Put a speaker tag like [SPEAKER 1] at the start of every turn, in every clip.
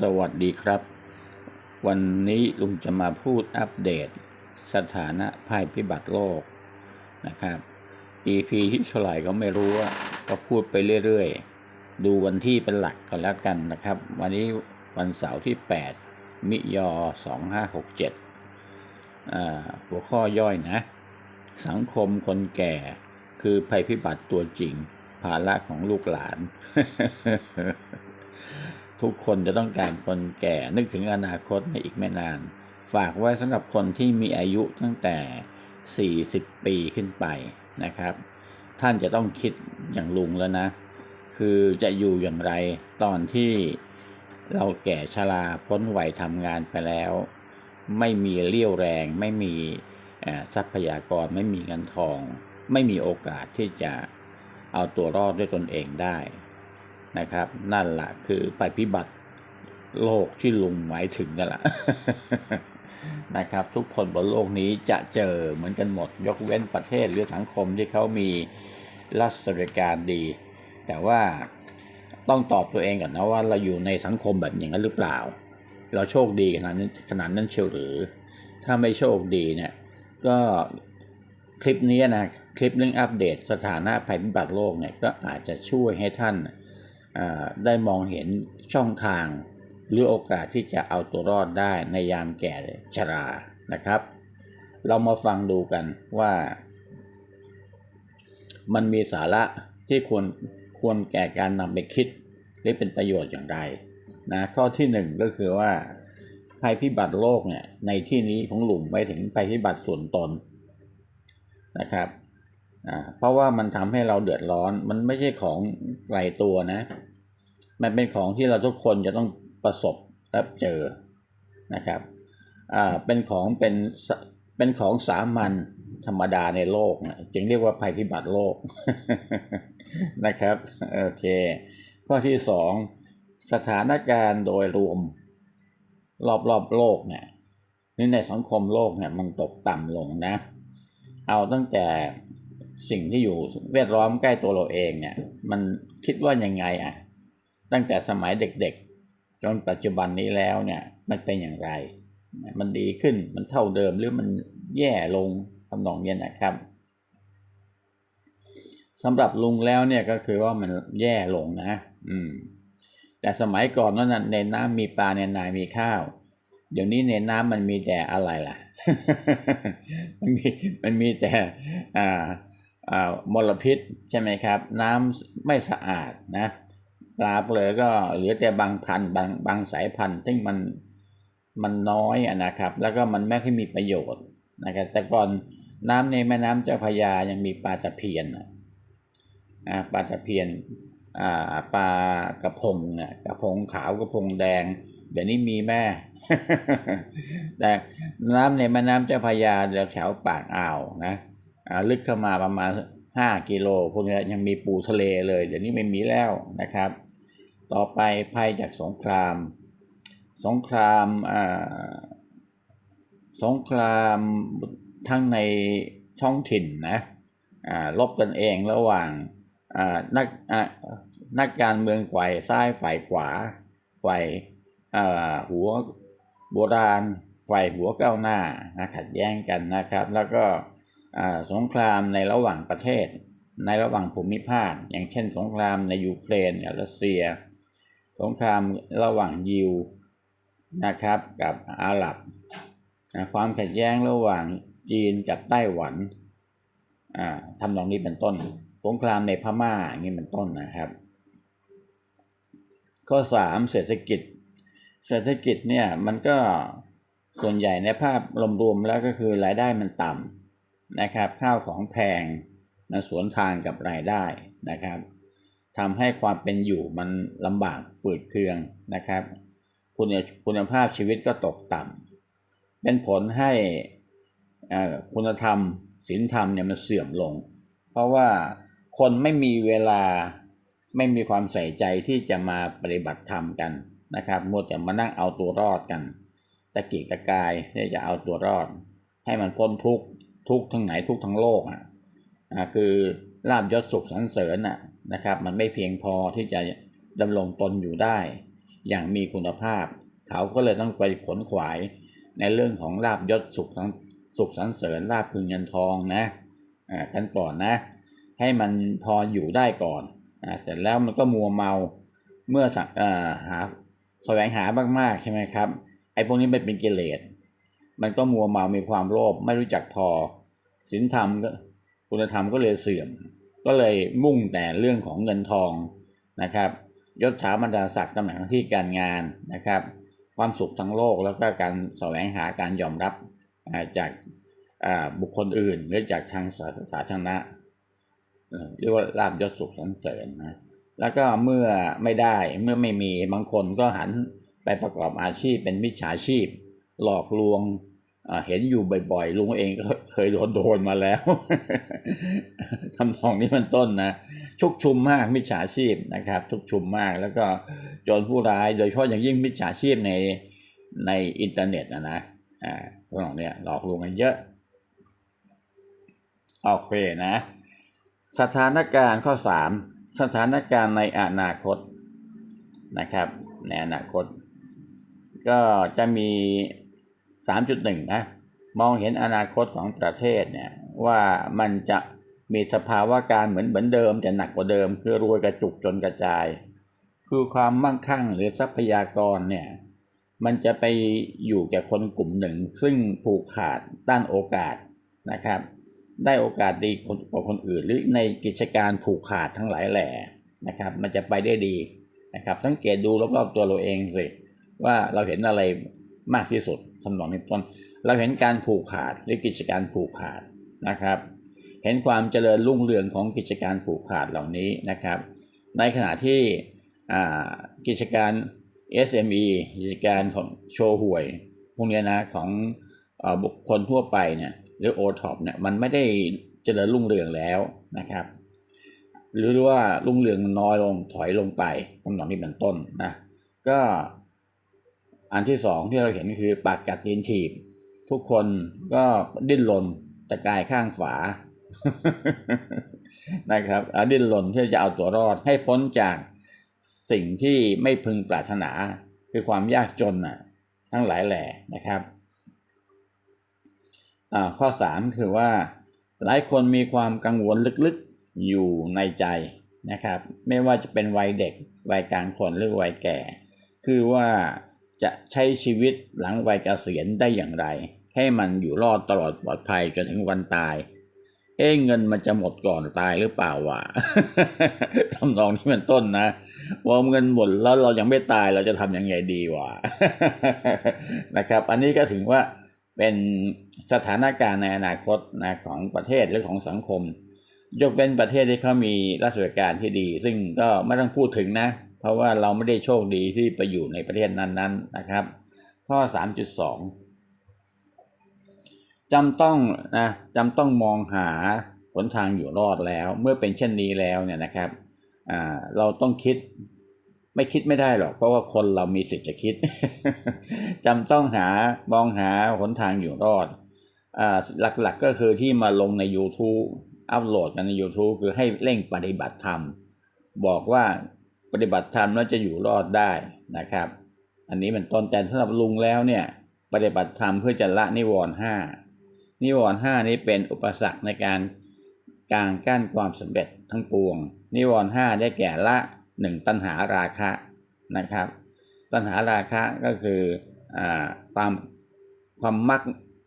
[SPEAKER 1] สวัสดีครับ วันนี้ลุงจะมาพูดอัปเดต สถานะภัยพิบัติโลกนะครับ EP ที่เท่าไหร่ก็ไม่รู้ก็พูดไปเรื่อยๆ ดูวันที่เป็นหลักกันแล้วกันนะครับ วันนี้วันเสาร์ที่ 8 มิยอ 2567อ่าหัวข้อย่อยนะ สังคมคนแก่คือภัยพิบัติตัวจริง ภาระของลูกหลาน ทุกคนจะต้องการคนแก่นึกถึงอนาคตในอีกไม่นาน ฝากไว้สำหรับคนที่มีอายุตั้งแต่ 40 ปีขึ้นไปนะครับ ท่านจะต้องคิดอย่างลุงแล้วนะ คือจะอยู่อย่างไรตอนที่เราแก่ชราพ้นวัยทำงานไปแล้ว ไม่มีเลี้ยวแรง ไม่มีทรัพยากรไม่มีเงินทอง ไม่มีโอกาสที่จะเอาตัวรอดด้วยตนเองได้ นะครับ นั่นแหละคือภัยพิบัติโลกที่ลุงหมายถึงกันละนะครับ ทุกคนบนโลกนี้จะเจอเหมือนกันหมด ยกเว้นประเทศหรือสังคมที่เขามีรัฐสวัสดิการดี แต่ว่าต้องตอบตัวเองก่อนนะว่าเราอยู่ในสังคมแบบอย่างนั้นหรือเปล่า เราโชคดีขนาดนั้นขนาดนั้นเชียวหรือ ถ้าไม่โชคดีเนี่ย ก็คลิปนี้นะ คลิปเรื่องอัปเดตสถานะภัยพิบัติโลกเนี่ยก็อาจจะช่วยให้ท่าน ได้มองเห็นช่องทาง หรือโอกาสที่จะเอาตัวรอดได้ในยามแก่ชรานะครับ เรามาฟังดูกันว่า มันมีสาระที่ควรควรแก่การนำไปคิดหรือเป็นประโยชน์อย่างไรนะข้อที่หนึ่งก็คือว่าภัยพิบัติโลกเนี่ยในที่นี้ของหลุมไปถึงภัยพิบัติส่วนตนนะครับ อ่าเพราะว่ามันทำให้เราเดือดร้อน มันไม่ใช่ของไกลตัวนะ มันเป็นของที่เราทุกคนจะต้องประสบและเจอนะครับอ่าเป็นของเป็นเป็นของสามัญธรรมดาในโลกนะจึงเรียกว่าภัยพิบัติโลกนะครับโอเค ข้อที่สองสถานการณ์โดยรวม รอบๆโลกเนี่ยนี่ในสังคมโลกเนี่ยมันตกต่ำลงนะ เอาตั้งแต่ สิ่งที่อยู่แวดล้อมใกล้ตัวเราเองเนี่ย มันคิดว่ายังไงอะ ตั้งแต่สมัยเด็กๆ จนปัจจุบันนี้แล้วเนี่ย มันเป็นอย่างไร มันดีขึ้นมันเท่าเดิมหรือมันแย่ลงทำนองเนี้ยนะครับสำหรับลุงแล้วเนี่ยก็คือว่ามันแย่ลงนะ อืม แต่สมัยก่อนนั้นในน้ำมีปลาในนามีข้าว เดี๋ยวนี้ในน้ำมันมีแต่อะไรล่ะ มันมีมันมีแต่ อ่า มลพิษใช่ไหมครับ น้ำไม่สะอาดนะปลาเปลือก็เหลือแต่บางพันธุ์บางบางสายพันธุ์ซึ่มันมันน้อยอะนะครับ แล้วก็มันไม่ค่อยมีประโยชน์นะครับแต่ก่อนน้ำในแม่น้ำเจ้าพยายังมีปลาตะเพียนอะปลาตะเพียนอ่าปลากระพงนี่ยกระพงขาวกระพงแดงเดี๋ยวนี้มีแม่ แต่น้ำในแม่น้ำเจ้าพยาแถวปากอ่าวนะ ลึกเข้ามาประมาณห้ากิโลพวกนี้ยังมีปูทะเลเลย เดี๋ยวนี้ไม่มีแล้วนะครับ ต่อไปภัยจากสงคราม สงครามอ่าสงครามทั้งในท้องถิ่นนะอ่าลบกันเองระหว่างอ่านักอ่านักการเมืองฝ่ายซ้ายฝ่ายขวาฝ่ายอ่าหัวโบราณฝ่ายหัวก้าวหน้านะขัดแย้งกันนะครับ แล้วก็ สงครามในระหว่างประเทศ ในระหว่างภูมิภาค อย่างเช่น สงครามในยูเครนรัสเซีย สงครามระหว่างยิวนะครับกับอาหรับความขัดแย้งระหว่างจีนกับไต้หวันอ่าทำนองนี้เป็นต้น สงครามในพม่าอย่างนี้เป็นต้นนะครับ ข้อสามเศรษฐกิจ เศรษฐกิจเนี่ยมันก็ส่วนใหญ่ในภาพรวมๆแล้วก็คือรายได้มันต่ำ นะครับข้าวของแพงนะสวนทางกับรายได้นะครับทำให้ความเป็นอยู่มันลำบากฝืดเคืองนะครับ คุณคุณภาพชีวิตก็ตกต่ำเป็นผลให้คุณธรรมศีลธรรมเนี่ยมันเสื่อมลง เพราะว่าคนไม่มีเวลาไม่มีความใส่ใจที่จะมาปฏิบัติธรรมกันนะครับมัวแต่มานั่งเอาตัวรอดกันตะกิกตะกายที่จะเอาตัวรอด ให้มันพ้นทุกข์ ทุกทั้งไหนทุกทั้งโลกอะอ่าคือลาบยศสุขสรรเสริญอะนะครับ มันไม่เพียงพอที่จะดำรงตนอยู่ได้ อย่างมีคุณภาพ เขาก็เลยต้องไปขนขวายในเรื่องของลาบยศสุขสุขสันเสริญลาบพึงเงินทองนะอ่ากันก่อนนะ ให้มันพออยู่ได้ก่อนอ่าเสร็จแล้วมันก็มัวเมาเมื่อสักอ่าหาแสวงหามากๆใช่ไหมครับไอ้พวกนี้มันเป็นกิเลส มันก็มัวเมามีความโลภไม่รู้จักพอศีลธรรมก็คุณธรรมก็เลยเสื่อม ก็เลยมุ่งแต่เรื่องของเงินทองนะครับยศถาบรรดาศักดิ์ตำแหน่งที่การงานนะครับ ความสุขทั้งโลกแล้วก็การแสวงหาการยอมรับจากบุคคลอื่นหรือจากทางสาสาธารณะเอ่อเรียกว่าลาบยศสุขสรรเสริญนะแล้วก็เมื่อไม่ได้เมื่อไม่มีบางคนก็หันไปประกอบอาชีพเป็นมิจฉาชีพ หลอกลวงเห็นอยู่บ่อยๆ ลุงเองก็เคยโดนโดนมาแล้วทำนองนี้เป็นต้นนะชุกชุมมากมิจฉาชีพนะครับ ชุกชุมมากแล้วก็โจรผู้ร้าย โดยเฉพาะอย่างยิ่งมิจฉาชีพในในอินเทอร์เน็ตนะนะอ่าพวกเนี้ยหลอกลวงกันเยอะโอเคนะ สถานการณ์ข้อสามสถานการณ์ในอนาคตนะครับ ในอนาคต ก็จะมี 3.1 นะ มองเห็นอนาคตของประเทศเนี่ยว่ามันจะมีสภาวะการเหมือนเหมือนเดิมแต่หนักกว่าเดิม คือรวยกระจุกจนกระจาย คือความมั่งคั่งหรือทรัพยากรเนี่ยมันจะไปอยู่แก่คนกลุ่มหนึ่ง ซึ่งผูกขาดด้านโอกาสนะครับ ได้โอกาสดีกว่าคนอื่น หรือในกิจการผูกขาดทั้งหลายแหล่นะครับ มันจะไปได้ดีนะครับสังเกตดูรอบๆตัวเราเองสิว่าเราเห็นอะไรมากที่สุด ทำนองนี้เป็นต้น เราเห็นการผูกขาดหรือกิจการผูกขาดนะครับ เห็นความเจริญรุ่งเรืองของกิจการผูกขาดเหล่านี้นะครับ ในขณะที่กิจการ SME กิจการของโชว์หวยพวกเนี้นะของอบุคคลทั่วไปเนี่ยหรือ o t o p เนี่ยมันไม่ได้เจริญรุ่งเรืองแล้วนะครับ หรือว่ารุ่งเรืองน้อยลงถอยลงไปตำนองนี้เป็นต้นนะก็ อันที่สองที่เราเห็นคือปากกัดตีนถีบ ทุกคนก็ดิ้นรนตะกายข้างฝานะครับอ่าดิ้นรนที่จะเอาตัวรอดให้พ้นจากสิ่งที่ไม่พึงปรารถนา คือความยากจนน่ะทั้งหลายแหล่นะครับอ่าข้อสามคือว่าหลายคนมีความกังวลลึกๆอยู่ในใจนะครับ ไม่ว่าจะเป็นวัยเด็กวัยกลางคนหรือวัยแก่ คือว่า จะใช้ชีวิตหลังวัยเกษียณได้อย่างไร ให้มันอยู่รอดตลอดปลอดภัยจนถึงวันตาย เอ้เงินมันจะหมดก่อนตายหรือเปล่าวะทำนองนี้เป็นต้นนะว่าเงินหมดแล้วเรายังไม่ตายเราจะทำยังไงดีวะนะครับ อันนี้ก็ถึงว่าเป็นสถานการณ์ในอนาคตนะของประเทศหรือของสังคม ยกเว้นประเทศที่เขามีรัฐราชการที่ดี ซึ่งก็ไม่ต้องพูดถึงนะเพราะว่าเราไม่ได้โชคดีที่ไปอยู่ในประเทศนั้นๆนนะครับ ข้อ 3.2 จำต้องนะจำต้องมองหาหนทางอยู่รอดแล้ว เมื่อเป็นเช่นนี้แล้วเนี่ยนะครับเราต้องคิดไม่คิดไม่ได้หรอก เพราะว่าคนเรามีสิทธิ์จะคิดจำต้องหามองหาหนทางอยู่รอดอหลักๆก็คือที่มาลงใน YouTube อัพโหลดกันใน YouTube คือให้เร่งปฏิบัติธรรม บอกว่า ฏิบัติธรรมแล้วจะอยู่รอดได้นะครับ อันนี้เป็นต้นแต่สำหรับลุงแล้วเนี่ย ปฏิบัติธรรมเพื่อจะละนิวรณ์ห้านิวรณ์ห้านี้เป็นอุปสรรคในการกางกั้นความสำเร็จทั้งปวง นิวรณ์ห้าได้แก่ละหนึ่งตัณหาราคะนะครับ ตัณหาราคะก็คืออความความมัก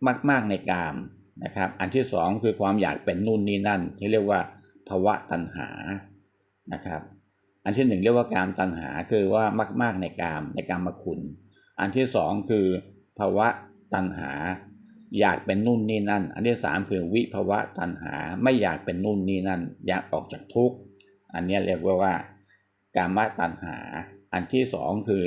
[SPEAKER 1] มักมากในกามนะครับ อันที่สองคือความอยากเป็นนู่นนี่นั่น ที่เรียกว่าภวะตัณหานะครับ อันที่หนึ่งเรียกว่ากามตัณหาคือว่ามากมากในกามในกามคุณ อันที่สองคือภาวะตัณหา อยากเป็นนู่นนี่นั่น อันที่สามคือวิภาวะตัณหาไม่อยากเป็นนู่นนี่นั่น อยากออกจากทุกข์อันนี้เรียกว่าว่า กามตัณหา อันที่สองคือ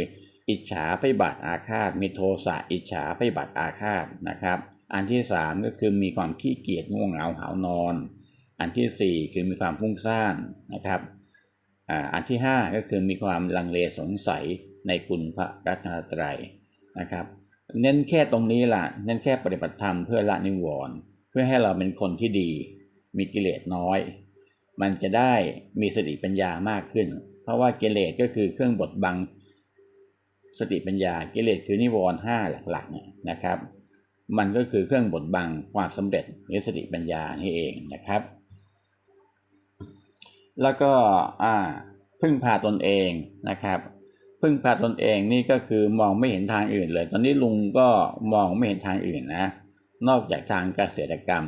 [SPEAKER 1] อิจฉาพยาบาทอาฆาตมีโทสะอิจฉาพยาบาทอาฆาตนะครับ อันที่สามก็คือมีความขี้เกียจง่วงเหงาหานอน อันที่สี่คือมีความพุ่งซ่านนะครับ อันที่ห้าก็คือมีความลังเลสงสัยในคุณพระรัตนตรัยนะครับ เน้นแค่ตรงนี้ล่ะเน้นแค่ปฏิบัติธรรมเพื่อละนิวรณ์เพื่อให้เราเป็นคนที่ดี มีกิเลสน้อย มันจะได้มีสติปัญญามากขึ้น เพราะว่ากิเลสก็คือเครื่องบดบังสติปัญญากิเลสคือนิวรณ์ห้าหลักๆนะครับ มันก็คือเครื่องบดบังความสำเร็จหรือสติปัญญานี่เองนะครับ แล้วก็อ่าพึ่งพาตนเองนะครับ พึ่งพาตนเองนี่ก็คือมองไม่เห็นทางอื่นเลย ตอนนี้ลุงก็มองไม่เห็นทางอื่นนะ นอกจากทางเกษตรกรรม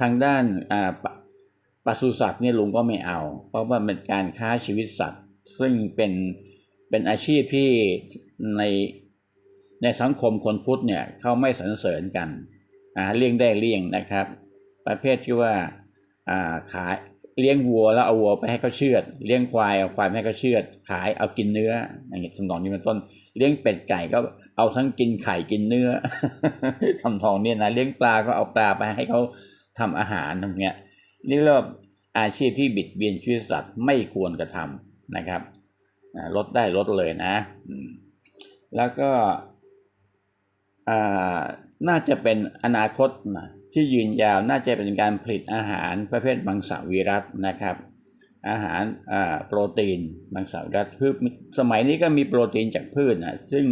[SPEAKER 1] ทางด้านอ่าปปศุสัตว์เนี่ยลุงก็ไม่เอา เพราะว่าเป็นการค้าชีวิตสัตว์ ซึ่งเป็นเป็นอาชีพที่ในในสังคมคนพุทธเนี่ยเขาไม่สรรเสริญกันอ่าเลี่ยงได้เลี่ยงนะครับ ประเภทที่ว่าอ่าขาย เลี้ยงวัวแล้วเอาวัวไปให้เขาเชือด เลี้ยงควายเอาควายไปให้เขาเชือด ขายเอากินเนื้ออย่างเงี้ยทำนองนี้เป็นต้น เลี้ยงเป็ดไก่ก็เอาทั้งกินไข่กินเนื้อทำทองเนี่ยนะเลี้ยงปลาก็เอาปลาไปให้เขาทำอาหารตรงเนี้ยนี่เรียกว่าอาชีพที่บิดเบียนชีวิตสัตว์ไม่ควรกระทำนะครับลดได้ลดเลยนะ แล้วก็น่าจะเป็นอนาคตนะ ที่ยืนยาวน่าจะเป็นการผลิตอาหารประเภทมังสวิรัตนะครับ อาหารอ่าโปรตีนมังสวิรัตคือสมัยนี้ก็มีโปรตีนจากพืชนะซึ่ง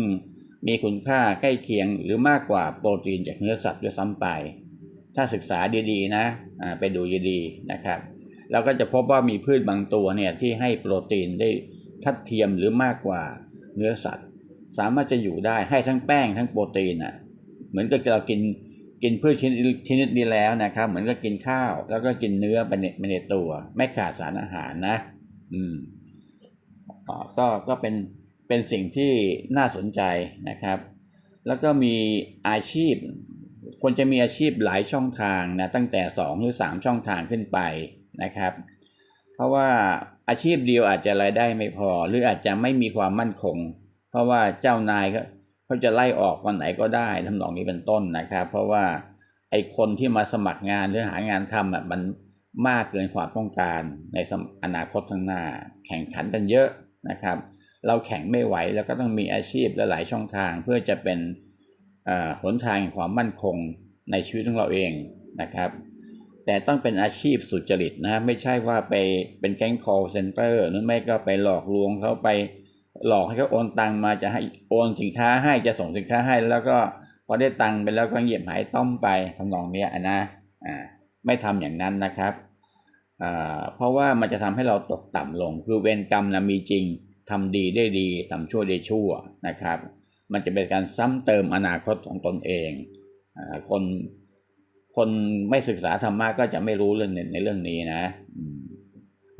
[SPEAKER 1] มีคุณค่าใกล้เคียงหรือมากกว่าโปรตีนจากเนื้อสัตว์ด้วยซ้ำไป ถ้าศึกษาดีๆนะอ่าไปดูดีๆนะครับเราก็จะพบว่ามีพืชบางตัวเนี่ยที่ให้โปรตีนได้ทัดเทียมหรือมากกว่าเนื้อสัตว์ สามารถจะอยู่ได้ให้ทั้งแป้งทั้งโปรตีนอะเหมือนกับเรากิน กินพืชชนิดชนิดนี้แล้วนะครับ เหมือนกับกินข้าว แล้วก็กินเนื้อไปในไปในตัว ไม่ขาดสารอาหารนะ อืมอก็ก็เป็นเป็นสิ่งที่น่าสนใจนะครับ แล้วก็มีอาชีพควรจะมีอาชีพหลายช่องทางนะตั้งแต่ 2 หรือ 3 ช่องทางขึ้นไปนะครับ เพราะว่าอาชีพเดียวอาจจะรายได้ไม่พอ หรืออาจจะไม่มีความมั่นคง เพราะว่าเจ้านายก็ เขาจะไล่ออกวันไหนก็ได้ทำนองนี้เป็นต้นนะครับ เพราะว่าไอ้คนที่มาสมัครงานหรือหางานทำอะมันมากเกินความต้องการในอนาคตข้างหน้า แข่งขันกันเยอะนะครับ เราแข่งไม่ไหวแล้วก็ต้องมีอาชีพและหลายช่องทาง เพื่อจะเป็นอ่าหนทางแห่งความมั่นคงในชีวิตของเราเองนะครับ แต่ต้องเป็นอาชีพสุจริตนะไม่ใช่ว่าไปเป็นแก๊ง call center หรือไม่ก็ไปหลอกลวงเขาไป หลอกให้เขาโอนตังมาจะให้โอนสินค้าให้จะส่งสินค้าให้ แล้วก็พอได้ตังไปแล้วก็เหยียบหายต้อมไปทำนองเนี้ยนะอ่าไม่ทำอย่างนั้นนะครับอ่าเพราะว่ามันจะทำให้เราตกต่ำลง คือเวรกรรมนะมีจริงทำดีได้ดีทำชั่วได้ชั่วนะครับ มันจะเป็นการซ้ำเติมอนาคตของตนเองอ่าคนคนไม่ศึกษาธรรมะก็จะไม่รู้เรื่องในเรื่องนี้นะ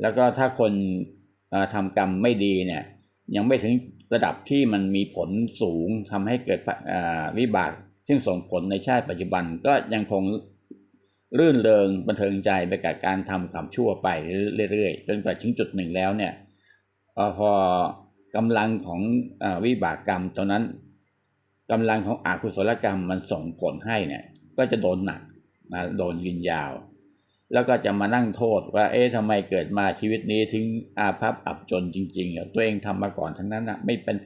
[SPEAKER 1] แล้วก็ถ้าคนทำกรรมไม่ดีเนี่ย ยังไม่ถึงระดับที่มันมีผลสูงทำให้เกิดวิบากซึ่งส่งผลในชาติปัจจุบันก็ยังคงรื่นเริงบันเทิงใจไปกับการทำกรรมชั่วไปเรื่อยๆจนกว่าถึงจุดหนึ่งแล้วเนี่ยเอ่อพอกำลังของอวิบากกรรมตรงนั้นกำลังของอกุศลกรรมมันส่งผลให้เนี่ย ก็จะโดนหนักนะโดนยินยาว แล้วก็จะมานั่งโทษว่า เอ๊ะทำไมเกิดมาชีวิตนี้ถึงอาภัพอับจนจริงๆตัวเองทำมาก่อนทั้งนั้นอะไม่เป็น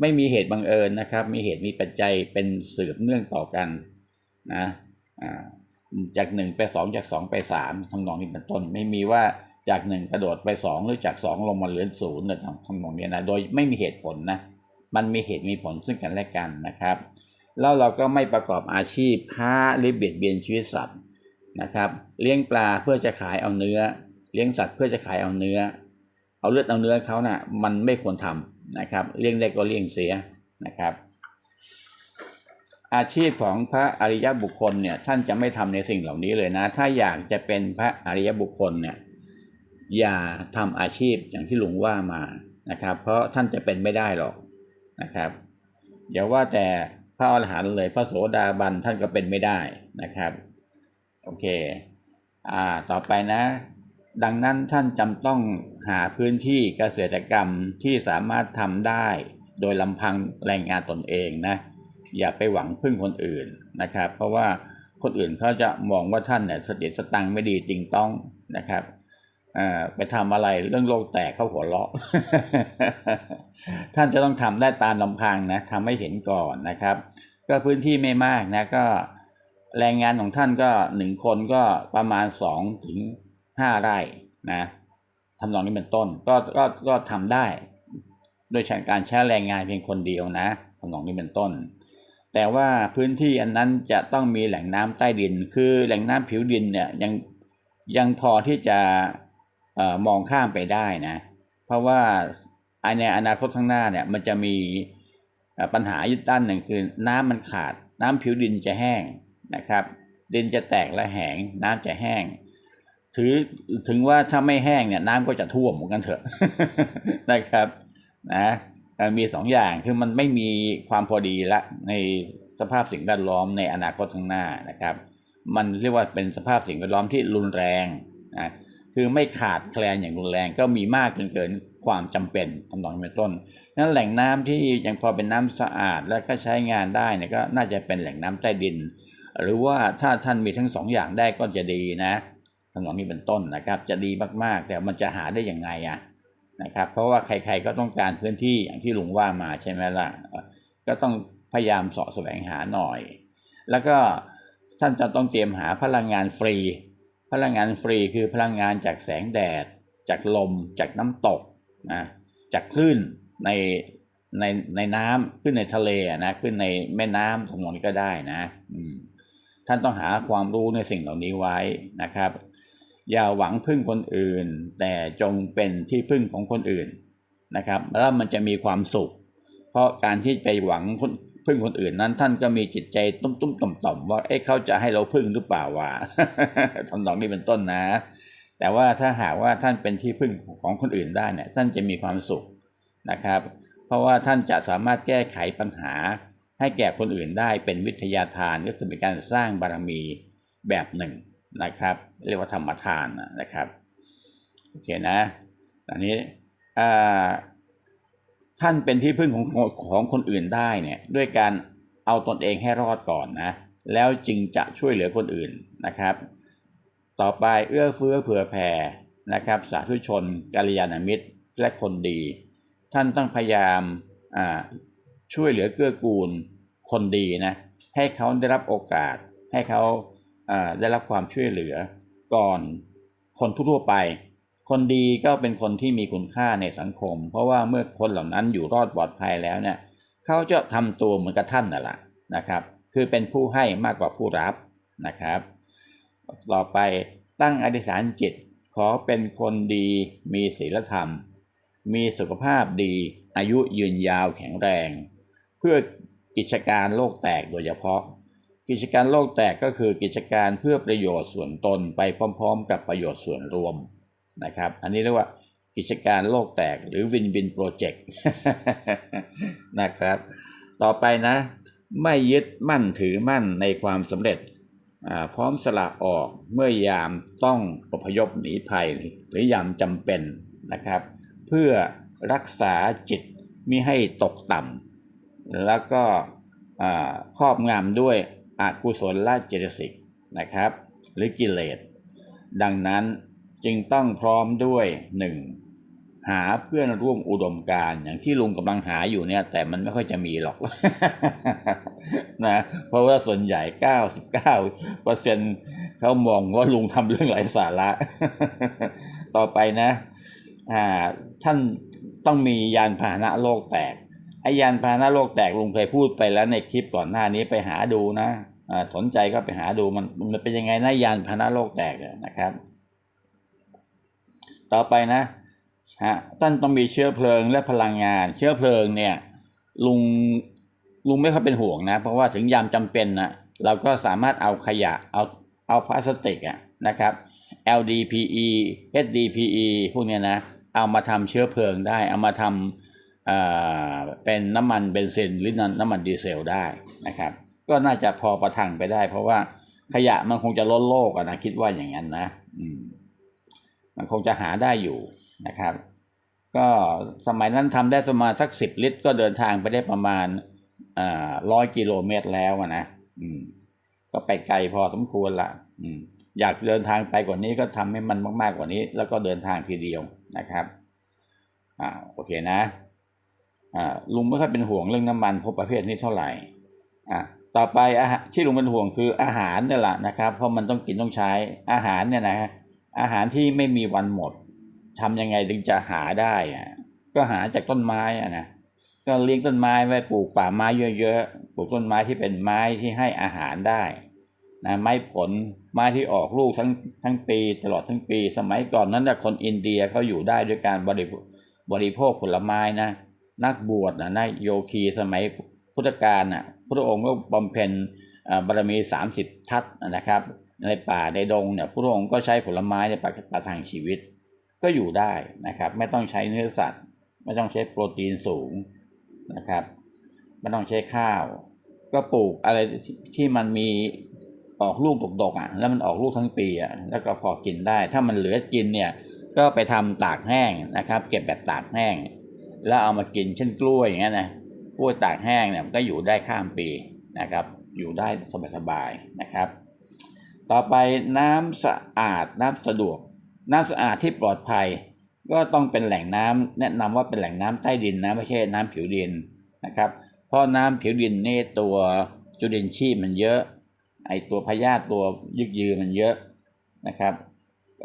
[SPEAKER 1] ไม่มีเหตุบังเอิญนะครับ มีเหตุมีปัจจัยเป็นสืบเนื่องต่อกันนะจากหนึ่งไปสองจากสองไปสามทำนองนี้เป็นต้น ไม่มีว่าจากหนึ่งกระโดดไปสองหรือจากสองลงมาเหลือศูนย์เนี่ยทำทำนองนี้นะโดยไม่มีเหตุผลนะมันมีเหตุมีผลซึ่งกันและกันนะครับ แล้วเราก็ไม่ประกอบอาชีพค้าหรือเบียดเบียนชีวิตสัตว์ นะครับเลี้ยงปลาเพื่อจะขายเอาเนื้อ เลี้ยงสัตว์เพื่อจะขายเอาเนื้อ เอาเลือดเอาเนื้อเขานะ่ะมันไม่ควรทำนะครับเลี้ยงได้ก็เลี้ยงเสียนะครับ อาชีพของพระอริยบุคคลเนี่ยท่านจะไม่ทำในสิ่งเหล่านี้เลยนะ ถ้าอยากจะเป็นพระอริยบุคคลเนี่ยอย่าทำอาชีพอย่างที่ลุงว่ามานะครับ เพราะท่านจะเป็นไม่ได้หรอกนะครับอย่าว่าแต่พระอรหันต์เลยพระโสดาบันท่านก็เป็นไม่ได้นะครับ โอเคอ่าต่อไปนะ ดังนั้นท่านจำต้องหาพื้นที่เกษตรกรรมที่สามารถทำได้ โดยลำพังแรงงานตนเองนะ อย่าไปหวังพึ่งคนอื่นนะครับ เพราะว่าคนอื่นเขาจะมองว่าท่านเนี่ยสติสตังไม่ดีจริงต้องนะครับอ่าไปทำอะไรเรื่องโลกแตกเข้าหัวเราะ ท่านจะต้องทำได้ตามลำพังนะทำให้เห็นก่อนนะครับ ก็พื้นที่ไม่มากนะก็ แรงงานของท่านก็หนึ่งคนก็ประมาณสองถึงห้าไร่นะทำนองนี้เป็นต้นก็ก็ก็ทำได้โดยใช้การใช้แรงงานเพียงคนเดียวนะทำนองนี้เป็นต้น แต่ว่าพื้นที่อันนั้นจะต้องมีแหล่งน้ำใต้ดิน คือแหล่งน้ำผิวดินเนี่ยยังยังพอที่จะออมองข้ามไปได้นะ เพราะว่าในอนาคตข้างหน้าเนี่ยมันจะมีปัญหาอยึดด้านหนึ่งคือน้ำมันขาด น้ำผิวดินจะแห้ง นะครับ ดินจะแตกและแห้งน้ำจะแห้ง ถือถึงว่าถ้าไม่แห้งเนี่ยน้ำก็จะท่วมเหมือนกันเถอะนะครับนะมีสองอย่างคือมันไม่มีความพอดีละในสภาพสิ่งแวดล้อมในอนาคตข้างหน้านะครับ มันเรียกว่าเป็นสภาพสิ่งแวดล้อมที่รุนแรงนะคือไม่ขาดแคลนอย่างรุนแรงก็มีมากจนเกินความจำเป็นทำนองเป็นต้นนั้นแหล่งน้ำที่ยังพอเป็นน้ำสะอาดและก็ใช้งานได้เนี่ยก็น่าจะเป็นแหล่งน้ำใต้ดิน หรือว่าถ้าท่านมีทั้งสองอย่างได้ก็จะดีนะทำนองนี้เป็นต้นนะครับ จะดีมากๆ แต่มันจะหาได้ยังไงอะนะครับ เพราะว่าใครๆก็ต้องการพื้นที่อย่างที่ลุงว่ามาใช่ไหมล่ะก็ต้องพยายามเสาะแสวงหาหน่อย แล้วก็ท่านจะต้องเตรียมหาพลังงานฟรี พลังงานฟรีคือพลังงานจากแสงแดด จากลม จากน้ำตกนะจากคลื่นในในในน้ำขึ้นในทะเลนะขึ้นในแม่น้ำสมองนี้ก็ได้นะ อืม ท่านต้องหาความรู้ในสิ่งเหล่านี้ไว้นะครับ อย่าหวังพึ่งคนอื่น แต่จงเป็นที่พึ่งของคนอื่นนะครับ แล้วมันจะมีความสุข เพราะการที่ไปหวังคนพึ่งคนอื่นนั้น ท่านก็มีจิตใจตุ้มตุ้มต่อมต่อมว่าเอ๊ะเขาจะให้เราพึ่งหรือเปล่าวะทำนองนี้เป็นต้นนะ แต่ว่าถ้าหากว่าท่านเป็นที่พึ่งของคนอื่นได้เนี่ยท่านจะมีความสุขนะครับ เพราะว่าท่านจะสามารถแก้ไขปัญหา ให้แก่คนอื่นได้เป็นวิทยาทานก็คือเป็นการสร้างบารมีแบบหนึ่งนะครับ เรียกว่าธรรมทานนะครับโอเคนะตอนนี้ท่านเป็นที่พึ่งของของคนอื่นได้เนี่ยด้วยการเอาตนเองให้รอดก่อนนะแล้วจึงจะช่วยเหลือคนอื่นนะครับ ต่อไปเอื้อเฟื้อเผื่อแผ่นะครับ สาธุชนกัลยาณมิตรและคนดี ท่านต้องพยายามอ่า ช่วยเหลือเกื้อกูลคนดีนะให้เขาได้รับโอกาส ให้เขาได้รับความช่วยเหลือก่อนคนทั่วไป คนดีก็เป็นคนที่มีคุณค่าในสังคม เพราะว่าเมื่อคนเหล่านั้นอยู่รอดปลอดภัยแล้วเนี่ยเขาจะทำตัวเหมือนกับท่านนั่นแหละนะครับ คือเป็นผู้ให้มากกว่าผู้รับนะครับ ต่อไปตั้งอธิษฐานจิตขอเป็นคนดีมีศีลธรรม มีสุขภาพดีอายุยืนยาวแข็งแรง เพื่อกิจการโลกแตกโดยเฉพาะ กิจการโลกแตกก็คือกิจการเพื่อประโยชน์ส่วนตนไปพร้อม ๆ กับประโยชน์ส่วนรวมนะครับ อันนี้เรียกว่ากิจการโลกแตกหรือวินวินโปรเจกต์นะครับ ต่อไปนะ ไม่ยึดมั่นถือมั่นในความสำเร็จพร้อมสละออกเมื่อยามต้องอพยพหนีภัยหรือยามจำเป็นนะครับ เพื่อรักษาจิตมิให้ตกต่ำ แล้วก็ครอบงำด้วยอกุศลละเจตสิกนะครับ หรือกิเลส ดังนั้นจึงต้องพร้อมด้วยหนึ่งหาเพื่อนร่วมอุดมการอย่างที่ลุงกำลังหาอยู่เนี่ย แต่มันไม่ค่อยจะมีหรอกนะเพราะว่าส่วนใหญ่ 99เปอร์เซ็นเขามองว่าลุงทำเรื่องไร้สาระ ต่อไปนะอ่าท่านต้องมียานพาหนะโลกแตก ไอ้ยานพาหนะโลกแตกลุงเคยพูดไปแล้วในคลิปก่อนหน้านี้ไปหาดูนะอ่าสนใจก็ไปหาดูมันมันเป็นยังไงนะยานพาหนะโลกแตกนะครับ ต่อไปนะฮะท่านต้องมีเชื้อเพลิงและพลังงาน เชื้อเพลิงเนี่ยลุงลุงไม่ค่อยเป็นห่วงนะ เพราะว่าถึงยามจำเป็นนะเราก็สามารถเอาขยะเอาเอาพลาสติกอะนะครับ LDPE HDPE พวกเนี้ยนะ เอามาทำเชื้อเพลิงได้ เอามาทำอ่า เป็นน้ำมันเบนซินหรือน้ำมันดีเซลได้นะครับ ก็น่าจะพอประทังไปได้ เพราะว่าขยะมันคงจะล้นโลกอะนะคิดว่าอย่างนั้นนะอืมมันคงจะหาได้อยู่นะครับ ก็สมัยนั้นทำได้ประมาณสักสิบลิตร ก็เดินทางไปได้ประมาณร้อยกิโลเมตรแล้วนะอืมก็ไปไกลพอสมควรละอืมอยากเดินทางไปกว่านี้ก็ทำให้มันมาก ๆกว่านี้ แล้วก็เดินทางทีเดียวนะครับอ่าโอเคนะ ลุงไม่ค่อยเป็นห่วงเรื่องน้ำมันพวกประเภทนี้เท่าไหร่อ่าต่อไปอาหารที่ลุงเป็นห่วงคืออาหารนี่แหละนะครับ เพราะมันต้องกินต้องใช้อาหารเนี่ยนะอาหารที่ไม่มีวันหมดทำยังไงถึงจะหาได้อะก็หาจากต้นไม้อะนะก็เลี้ยงต้นไม้ไว้ปลูกป่าไม้เยอะๆปลูกต้นไม้ที่เป็นไม้ที่ให้อาหารได้นะไม้ผลไม้ที่ออกลูกทั้งทั้งปีตลอดทั้งปี สมัยก่อนนั้นนะคนอินเดียเขาอยู่ได้ด้วยการบริบริโภคผลไม้นะ นักบวชนะนะโยคีสมัยพุทธกาลน่ะพระองค์ก็บำเพ็ญบารมี30ทัศนะครับ ในป่าในดงเนี่ยพระองค์ก็ใช้ผลไม้ในประประทังชีวิต ก็อยู่ได้นะครับ ไม่ต้องใช้เนื้อสัตว์ ไม่ต้องใช้โปรตีนสูงนะครับ ไม่ต้องใช้ข้าว ก็ปลูกอะไรที่มันมีออกลูกดกๆอะแล้วมันออกลูกทั้งปีอะแล้วก็พอกินได้ ถ้ามันเหลือกินเนี่ยก็ไปทำตากแห้งนะครับ เก็บแบบตากแห้ง แล้วเอามากินเช่นกล้วยอย่างเงี้ยนะกล้วยตากแห้งเนี่ยมันก็อยู่ได้ข้ามปีนะครับ อยู่ได้สบายๆนะครับ ต่อไปน้ำสะอาดน้ำสะดวก น้ำสะอาดที่ปลอดภัย ก็ต้องเป็นแหล่งน้ำแนะนำว่าเป็นแหล่งน้ำใต้ดินนะไม่ใช่น้ำผิวดินนะครับ เพราะน้ำผิวดินนี่ตัวจุลินทรีย์มันเยอะ ไอตัวพยาธิตัวยึกยือมันเยอะนะครับ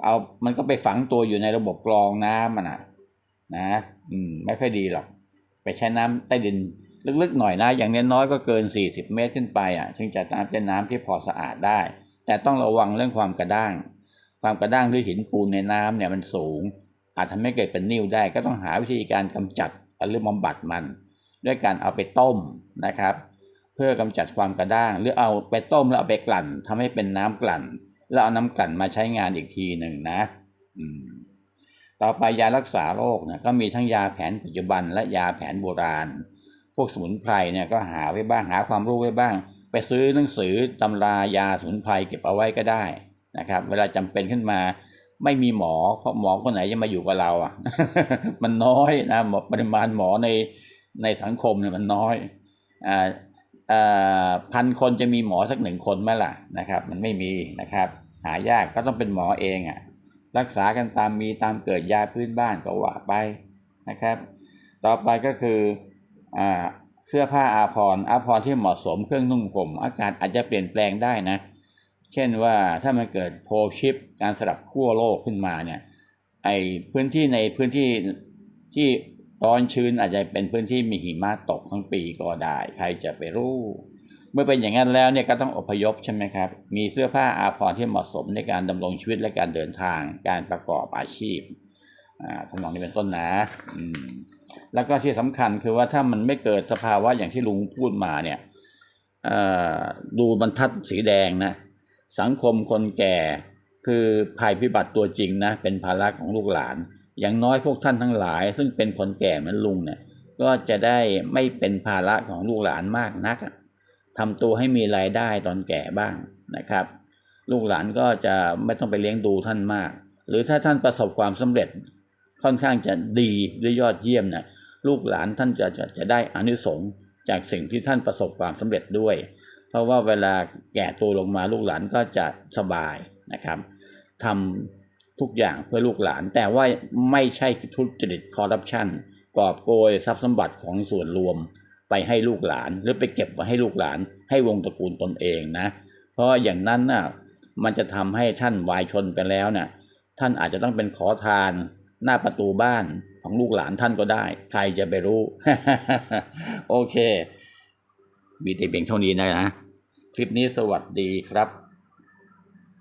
[SPEAKER 1] เอามันก็ไปฝังตัวอยู่ในระบบกรองน้ำมันนะนะ อืม ไม่ค่อยดีหรอก ไปใช้น้ำใต้ดินลึกๆหน่อยนะ อย่างน้อยๆก็เกิน 40 เมตรขึ้นไปอะถึงจะน้ำเป็นน้ำที่พอสะอาดได้ แต่ต้องระวังเรื่องความกระด้าง ความกระด้างหรือหินปูนในน้ำเนี่ยมันสูง อาจทำให้เกิดเป็นนิ่วได้ ก็ต้องหาวิธีการกำจัดหรือบำบัดมัน ด้วยการเอาไปต้มนะครับ เพื่อกำจัดความกระด้าง หรือเอาไปต้มแล้วเอาไปกลั่นทำให้เป็นน้ำกลั่น แล้วเอาน้ำกลั่นมาใช้งานอีกทีหนึ่งนะ อืม ต่อไปยารักษาโรคเนี่ยก็มีทั้งยาแผนปัจจุบัน และยาแผนโบราณ พวกสมุนไพรเนี่ยก็หาไว้บ้างหาความรู้ไว้บ้าง ไปซื้อหนังสือตำรายาสมุนไพรเก็บเอาไว้ก็ได้นะครับ เวลาจำเป็นขึ้นมาไม่มีหมอเพราะหมอคนไหนจะมาอยู่กับเราอะ มันน้อยนะปริมาณหมอในในสังคมเนี่ยมันน้อยอ่าอ่าพันคนจะมีหมอสักหนึ่งคนไหมล่ะนะครับ มันไม่มีนะครับ หายากก็ต้องเป็นหมอเองอะ รักษากันตามมีตามเกิดยาพื้นบ้านก็ว่าไปนะครับ ต่อไปก็คืออ่าเสื้อผ้าอาภรณ์อาภรณ์ที่เหมาะสมเครื่องนุ่งห่มอากาศอาจจะเปลี่ยนแปลงได้นะ เช่นว่าถ้ามันเกิดโพลชิปการสลับขั้วโลกขึ้นมาเนี่ยไอพื้นที่ในพื้นที่ที่ร้อนชื้นอาจจะเป็นพื้นที่มีหิมะตกทั้งปีก็ได้ ใครจะไปรู้ เมื่อเป็นอย่างนั้นแล้วเนี่ยก็ต้องอพยพใช่ไหมครับ มีเสื้อผ้าอาภรณ์ที่เหมาะสมในการดำรงชีวิตและการเดินทาง การประกอบอาชีพอ่าทำนองนี้เป็นต้นนะแล้วก็ที่สำคัญคือว่าถ้ามันไม่เกิดสภาวะอย่างที่ลุงพูดมาเนี่ยดูบรรทัดสีแดงนะ สังคมคนแก่คือภัยพิบัติตัวจริงนะ เป็นภาระของลูกหลาน อย่างน้อยพวกท่านทั้งหลาย ซึ่งเป็นคนแก่เหมือนลุงเนี่ย ก็จะได้ไม่เป็นภาระของลูกหลานมากนักอะ ทำตัวให้มีรายได้ตอนแก่บ้างนะครับ ลูกหลานก็จะไม่ต้องไปเลี้ยงดูท่านมาก หรือถ้าท่านประสบความสำเร็จค่อนข้างจะดีหรือยอดเยี่ยมเนี่ยลูกหลานท่านจะจะจะได้อานิสงส์จากสิ่งที่ท่านประสบความสำเร็จด้วย เพราะว่าเวลาแก่ตัวลงมาลูกหลานก็จะสบายนะครับทำทุกอย่างเพื่อลูกหลาน แต่ว่าไม่ใช่ทุจริตคอร์รัปชันกอบโกยทรัพย์สมบัติของส่วนรวม ให้ลูกหลาน หรือไปเก็บไว้ให้ลูกหลาน ให้วงตระกูลตนเองนะ เพราะอย่างนั้นน่ะมันจะทำให้ท่านวายชนไปแล้วน่ะท่านอาจจะต้องเป็นขอทานหน้าประตูบ้านของลูกหลานท่านก็ได้ ใครจะไปรู้ โอเค มีแต่เพียงเท่านี้นะนะ คลิปนี้สวัสดีครับ